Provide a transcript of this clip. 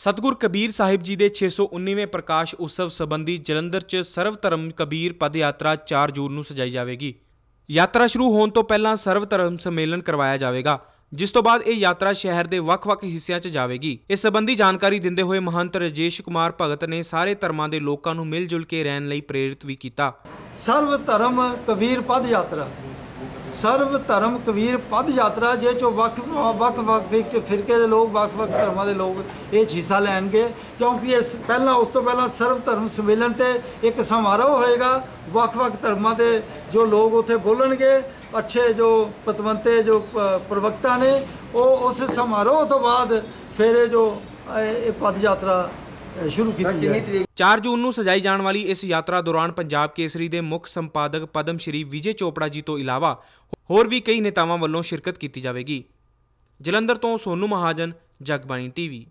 ਸਤਗੁਰ ਕਬੀਰ ਸਾਹਿਬ ਜੀ ਦੇ 619ਵੇਂ ਪ੍ਰਕਾਸ਼ ਉਤਸਵ ਸੰਬੰਧੀ ਜਲੰਧਰ 'ਚ ਸਰਵ ਧਰਮ ਕਬੀਰ ਪਦ ਯਾਤਰਾ 4 ਜੂਨ ਨੂੰ ਸਜਾਈ ਜਾਵੇਗੀ। ਯਾਤਰਾ ਸ਼ੁਰੂ ਹੋਣ ਤੋਂ ਪਹਿਲਾਂ ਸਰਵ ਧਰਮ ਸੰਮੇਲਨ ਕਰਵਾਇਆ ਜਾਵੇਗਾ, ਜਿਸ ਤੋਂ ਬਾਅਦ ਇਹ ਯਾਤਰਾ ਸ਼ਹਿਰ ਦੇ ਵੱਖ-ਵੱਖ ਹਿੱਸਿਆਂ 'ਚ ਜਾਵੇਗੀ। ਇਸ ਸੰਬੰਧੀ ਜਾਣਕਾਰੀ ਦਿੰਦੇ ਹੋਏ ਮਹੰਤ ਰਜੇਸ਼ ਕੁਮਾਰ ਭਗਤ ਨੇ ਸਾਰੇ ਧਰਮਾਂ ਦੇ ਲੋਕਾਂ ਨੂੰ ਮਿਲ ਜੁਲ ਕੇ ਰਹਿਣ ਲਈ ਪ੍ਰੇਰਿਤ ਵੀ ਕੀਤਾ। ਸਰਵ ਧਰਮ ਕਬੀਰ ਪਦ ਯਾਤਰਾ ਸਰਵ ਧਰਮ ਕਬੀਰ ਪਦ ਯਾਤਰਾ ਜੇ ਚੋਂ ਵੱਖ ਵੱਖ ਵੱਖ ਫਿਰਕੇ ਫਿਰਕੇ ਦੇ ਲੋਕ, ਵੱਖ ਵੱਖ ਧਰਮਾਂ ਦੇ ਲੋਕ ਇਹ 'ਚ ਹਿੱਸਾ ਲੈਣਗੇ। ਕਿਉਂਕਿ ਇਸ ਪਹਿਲਾਂ, ਉਸ ਤੋਂ ਪਹਿਲਾਂ ਸਰਵ ਧਰਮ ਸੰਮੇਲਨ ਤੇ ਇੱਕ ਸਮਾਰੋਹ ਹੋਏਗਾ। ਵੱਖ ਵੱਖ ਧਰਮਾਂ ਦੇ ਜੋ ਲੋਕ ਉੱਥੇ ਬੋਲਣਗੇ, ਅੱਛੇ ਜੋ ਪਤਵੰਤੇ, ਜੋ ਪ- ਪ੍ਰਵਕਤਾ ਨੇ, ਉਹ ਉਸ ਸਮਾਰੋਹ ਤੋਂ ਬਾਅਦ ਫਿਰ ਇਹ ਜੋ, ਇਹ ਪਦ ਯਾਤਰਾ ਸ਼ੁਰੂ ਕੀਤੀ ਜਾਏ 4 ਜੂਨ ਨੂੰ ਸਜਾਈ ਜਾਣ ਵਾਲੀ ਇਸ ਯਾਤਰਾ ਦੌਰਾਨ ਪੰਜਾਬ ਕੇਸਰੀ ਦੇ ਮੁੱਖ ਸੰਪਾਦਕ ਪਦਮ ਸ਼੍ਰੀ ਵਿਜੇ ਚੋਪੜਾ ਜੀ ਤੋਂ ਇਲਾਵਾ ਹੋਰ ਵੀ ਕਈ ਨੇਤਾਵਾਂ ਵੱਲੋਂ ਸ਼ਿਰਕਤ ਕੀਤੀ ਜਾਵੇਗੀ। ਜਲੰਧਰ ਤੋਂ ਸੋਨੂ ਮਹਾਜਨ ਜਗਬਾਣੀ ਟੀਵੀ।